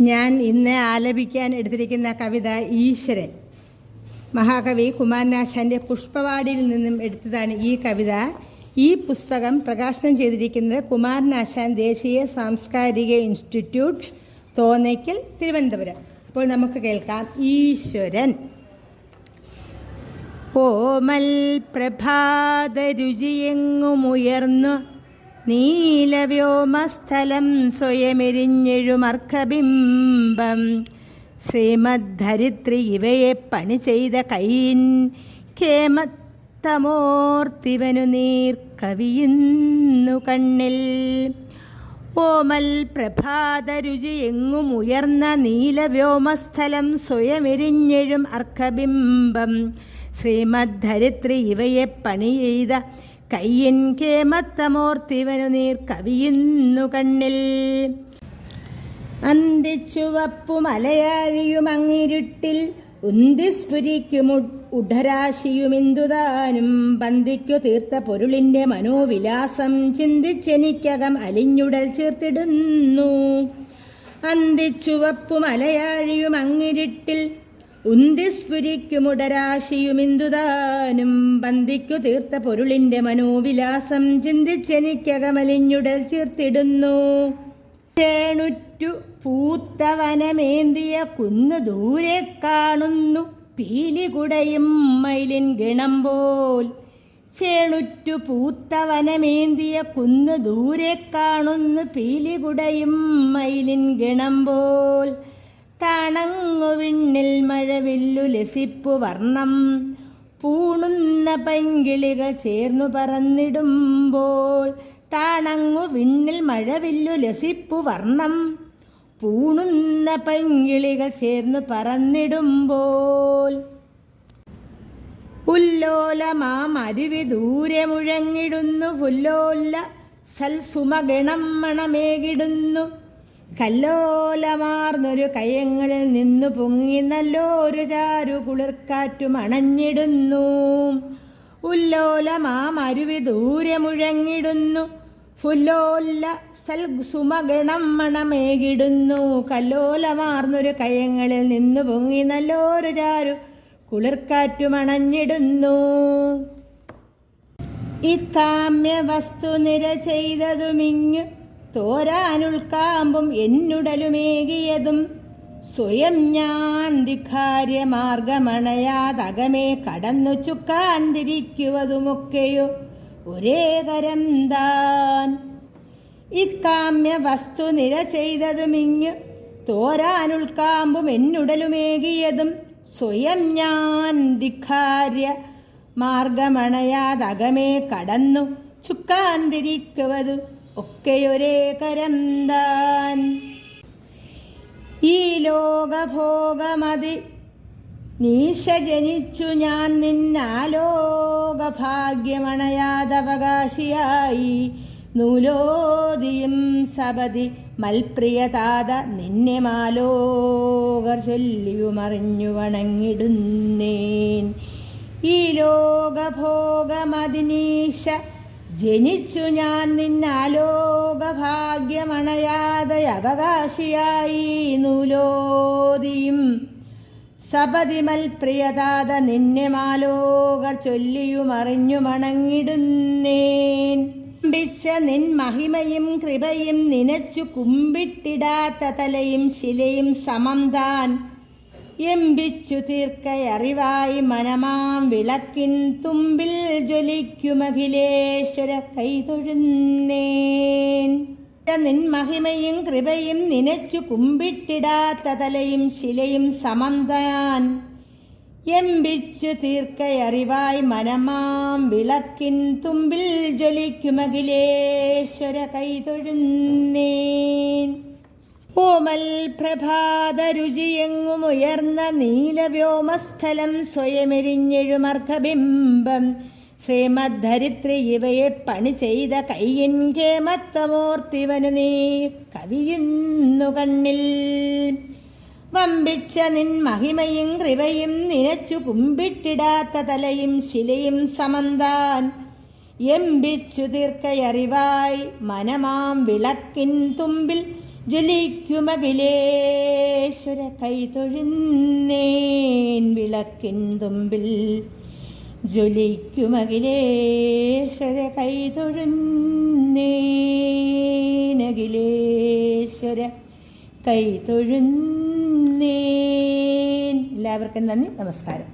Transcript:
ഞാൻ ഇന്ന് ആലപിക്കാൻ എടുത്തിരിക്കുന്ന കവിത ഈശ്വരൻ. മഹാകവി കുമാരനാശാന്റെ പുഷ്പവാടിയിൽ നിന്നും എടുത്തതാണ് ഈ കവിത. ഈ പുസ്തകം പ്രകാശനം ചെയ്തിരിക്കുന്നത് കുമാരനാശാൻ ദേശീയ സാംസ്കാരിക ഇൻസ്റ്റിറ്റ്യൂട്ട് തോന്നയ്ക്കൽ തിരുവനന്തപുരം. അപ്പോൾ നമുക്ക് കേൾക്കാം. ഈശ്വരൻ. ഓമൽ പ്രഭാത രുചിയെങ്ങുമുയർന്നു നീലവ്യോമസ്ഥലം സ്വയമെരിഞ്ഞെഴുമർക്കബിംബം. ശ്രീമദ്ധരിത്രി ഇവയെ പണി ചെയ്ത കൈൻ കേമത്തമോർത്തിവനു നീർ കവിയുന്നു കണ്ണിൽ. ഓമൽ പ്രഭാത രുചി എങ്ങും ഉയർന്ന നീലവ്യോമസ്ഥലം സ്വയമെരിഞ്ഞെഴും അർക്കബിംബം. ശ്രീമദ്ധരിത്രി ഇവയെ പണി ചെയ്ത കയ്യൻ കേമത്തമോർത്തിവനു നീർ കവിയുന്നു കണ്ണിൽ. അന്തിച്ചുവപ്പു മലയാഴിയും അങ്ങിരുട്ടിൽ ഉന്തിസ്ഫുരിക്കും ഇന്ദുദാനും ബന്ധിക്കു തീർത്ത പൊരുളിന്റെ മനോവിലാസം ചിന്തിച്ചെനിക്കകം അലിഞ്ഞുടൽ ചേർത്തിടുന്നു. അന്തിച്ചുവപ്പു മലയാഴിയും അങ്ങിരുട്ടിൽ ഉന്തിസ്ഫുരിക്കുമുടരാശിയുമിന്തുതാനും ബന്ധിക്കു തീർത്ത പൊരുളിന്റെ മനോവിലാസം ചിന്തിച്ചെനിക്കകമലിഞ്ഞുടൽ ചേർത്തിടുന്നു. ചേണുറ്റു പൂത്തവനമേന്തിയ കുന്നു ദൂരെ കാണുന്നു. പീലികുടയും മയിലിൻ ഗണം പോൽ ചേണുറ്റു പൂത്തവനമേന്തിയ കുന്നു ദൂരെ കാണുന്നു. പീലികുടയും മയിലിൻ ഗണം പോൽ തണങ്ങു വിണ്ണിൽ മഴവില്ലു ലസിപ്പു വർണം. പൂണുന്ന പൈങ്കിളികൾ ചേർന്നു പറന്നിടുമ്പോൾ താണങ്ങു വിണ്ണിൽ മഴവില്ലു ലസിപ്പു വർണം. പൂണുന്ന പൈങ്കിളികൾ ചേർന്നു പറന്നിടുമ്പോൾ ഉല്ലോലമാം അരുവി ദൂരെ മുഴങ്ങിടുന്നു ഫുല്ലോല്ല സൽസുമഗണം മണമേകിടുന്നു. കല്ലോലമാർന്നൊരു കയങ്ങളിൽ നിന്നു പൊങ്ങി ഒരു ചാരു കുളിർക്കാറ്റും അണഞ്ഞിടുന്നു. ഉല്ലോലമാം അരുവി ദൂരെ മുഴങ്ങിടുന്നു. ഫുല്ലോല്ല സൽ സുമഗണം മണമേകിടുന്നു. കല്ലോലമാർന്നൊരു കയങ്ങളിൽ നിന്നു പൊങ്ങി നല്ലൊരു ചാരു കുളിർക്കാറ്റും അണഞ്ഞിടുന്നു. ഈ കാമ്യ വസ്തു നിര ചെയ്തതുമിങ്ങു തോരാനുൾക്കാമ്പും എന്നുടലുമേകിയതും സ്വയം ഞാൻ ധിഖാര്യ മാർഗമണയാതകമേ കടന്നു ചുക്കാന്തിരിക്കുവതുമൊക്കെയോ ഒരേ കരം താൻ. ഇക്കാമ്യ വസ്തു നിര ചെയ്തതുമിങ്ങു തോരാനുൾക്കാമ്പും എന്നുടലുമേകിയതും സ്വയം ഞാൻ ധിക്കാര്യ മാർഗമണയാതകമേ കടന്നു ചുക്കാന്തിരിക്കുവതു ഒക്കെയൊരേ കരം താൻ ഈ ലോകഭോഗമതി നീശ ജനിച്ചു ഞാൻ നിന്നാലോകഭാഗ്യമണയാതവകാശിയായി. നൂലോദിയും സപതി മൽപ്രിയതാത നിന്നെ മാലോകർ ചൊല്ലിയുമറിഞ്ഞു വണങ്ങിടുന്നേൻ. ഈ ലോകഭോഗമതിനീശ ജനിച്ചു ഞാൻ നിന്നാലോകഭാഗ്യമണയാതെ അവകാശിയായി നൂലോദിയും. സപതിമൽ പ്രിയതാത നിന്നെ മാലോകർ ചൊല്ലിയും അറിഞ്ഞു മണങ്ങിടുന്നേൻ കുമ്പിച്ച നിൻ മഹിമയും കൃപയും നിനച്ചു കുമ്പിട്ടിടാത്ത തലയും ശിലയും സമം താൻ. എമ്പിച്ചു തീർക്കയറിവായി മനമാം വിളക്കിൻ തുമ്പിൽ ജ്വലിക്കുമഖിലേശ്വര കൈതൊഴുന്നേൻ നിൻ മഹിമയും കൃപയും നിനച്ചു കുമ്പിട്ടിടാത്ത തലയും ശിലയും സമന്താൻ താൻ എമ്പിച്ചു തീർക്കയറിവായി മനമാം വിളക്കിൻ തുമ്പിൽ ജ്വലിക്കുമഖിലേശ്വര കൈതൊഴുന്നേൻ ഓമൽ പ്രഭാത രുചിയെങ്ങുമുയർന്ന നീലവ്യോമസ്ഥലം സ്വയമെരിഞ്ഞെഴുമർക്കബിംബം. ശ്രീമദ്ധരിത്രി ഇവയെ പണി ചെയ്ത കയ്യൻ കേമത്തമോർത്തിവനു നീ കവിയുന്നു കണ്ണിൽ. വമ്പിച്ച നിൻ മഹിമയും കൃപയും നിനച്ചു കുമ്പിട്ടിടാത്ത തലയും ശിലയും സമന്താൻ. എമ്പിച്ചു തീർക്കയറിവായി മനമാം വിളക്കിൻ തുമ്പിൽ ജ്വലിക്കുമഖിലേശ്വര കൈതൊഴുന്നേൻ വിളക്കിൻ തുമ്പിൽ. ജ്വലിക്കുമകിലേശ്വര കൈതൊഴുന്നേനഖിലേശ്വര കൈതൊഴുന്നേൻ. എല്ലാവർക്കും നന്ദി നമസ്കാരം.